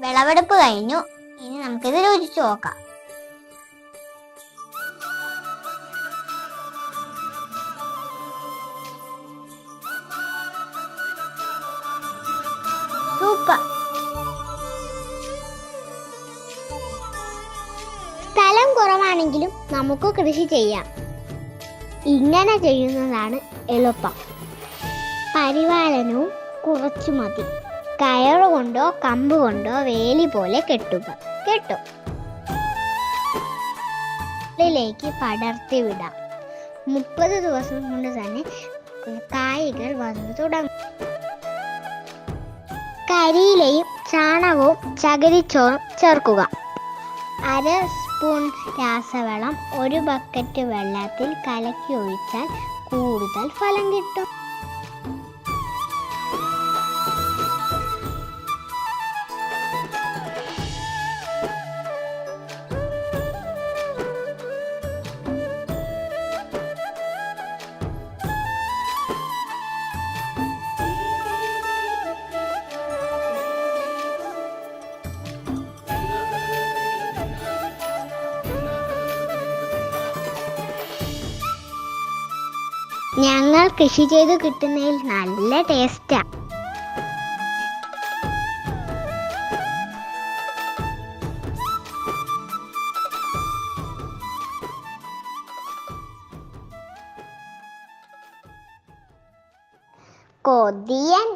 വിളവെടുപ്പ് കഴിഞ്ഞു. ഇനി നമുക്കിത് രുചിച്ചു നോക്കാം. സ്ഥലം കുറവാണെങ്കിലും നമുക്ക് കൃഷി ചെയ്യാം. ഇങ്ങനെ ചെയ്യുന്നതാണ് എളുപ്പം. പരിപാലനവും കുറച്ചു മതി. കയറ് കൊണ്ടോ കമ്പ് കൊണ്ടോ വേലി പോലെ കെട്ടുക. കെട്ടും? ിലേക്ക് പടർത്തി വിടാം. മുപ്പത് ദിവസം കൊണ്ട് തന്നെ കായ്കൾ വന്നു തുടങ്ങും. കരിയിലയും ചാണകവും ചകിരിച്ചോറും ചേർക്കുക. അര സ്പൂൺ രാസവളം ഒരു ബക്കറ്റ് വെള്ളത്തിൽ കലക്കി ഒഴിച്ചാൽ കൂടുതൽ ഫലം കിട്ടും. ഞങ്ങൾ കൃഷി ചെയ്ത് കിട്ടുന്നതിൽ നല്ല ടേസ്റ്റാ കൊതിയൻ